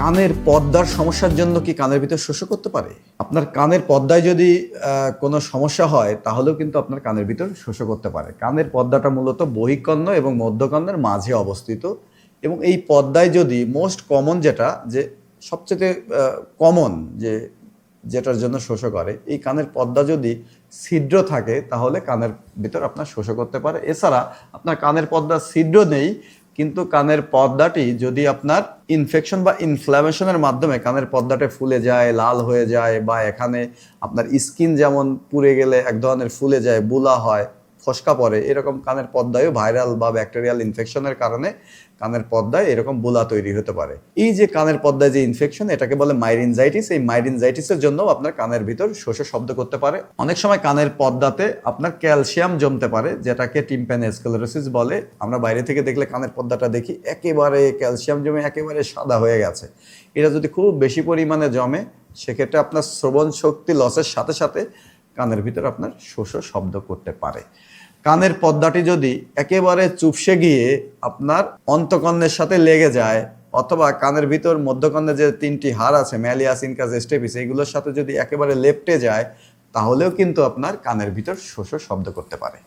কানের পর্দার সমস্যার জন্য কি কানের ভিতর শোষ করতে পারে? আপনার কানের পর্দায় যদি কোনো সমস্যা হয়, তাহলেও কিন্তু আপনার কানের ভিতর শোষ করতে পারে। কানের পর্দাটা মূলত বহিকর্ণ এবং মধ্যকর্ণের মাঝে অবস্থিত এবং এই পর্দায় যদি মোস্ট কমন যেটা, যে সবচেয়ে কমন যে যেটার জন্য শোষ করে, এই কানের পর্দা যদি ছিদ্র থাকে, তাহলে কানের ভিতর আপনার শোষ করতে পারে। এছাড়া আপনার কানের পর্দা ছিদ্র নেই কিন্তু কানের পর্দাটি যদি আপনার ইনফেকশন বা ইনফ্ল্যামেশনের মাধ্যমে কানের পর্দাটা ফুলে যায়, লাল হয়ে যায় বা এখানে আপনার স্কিন যেমন পুড়ে গেলে এক ধরনের ফুলে যায়, বুলা হয় ফসকা পড়ে, এরকম কানের পর্দায়ও ভাইরাল বা ব্যাকটেরিয়াল ইনফেকশনের কারণে কানের পর্দায় এরকম বোলা তৈরি হতে পারে। এই যে কানের পর্দায় যে ইনফেকশন এটাকে বলে মাইরিনজাইটিস এই মাইরিনজাইটিসের জন্য আপনার কানের ভিতর শোষে শব্দ করতে পারে। অনেক সময় কানের পর্দাতে আপনার ক্যালসিয়াম জমতে পারে, যেটাকে টিম্প্যান স্কেলেরোসিস বলে। আমরা বাইরে থেকে দেখলে কানের পর্দাটা দেখি, একেবারে ক্যালসিয়াম জমে একেবারে সাদা হয়ে গেছে। এটা যদি খুব বেশি পরিমাণে জমে, সেক্ষেত্রে আপনার শ্রবণ শক্তি লসের সাথে সাথে কানের ভিতরে আপনার শোষ শব্দ করতে পারে। কানের পর্দাটি যদি একেবারে চুপসে গিয়ে আপনার অন্তকর্ণের সাথে লেগে যায়, অথবা কানের ভিতর মধ্যকর্ণে যে তিনটি হার আছে ম্যালিয়াস ইনকাস স্টেপিস এইগুলোর সাথে যদি একেবারে লেপটে যায়, তাহলেও কিন্তু আপনার কানের ভিতর শোষ শব্দ করতে পারে।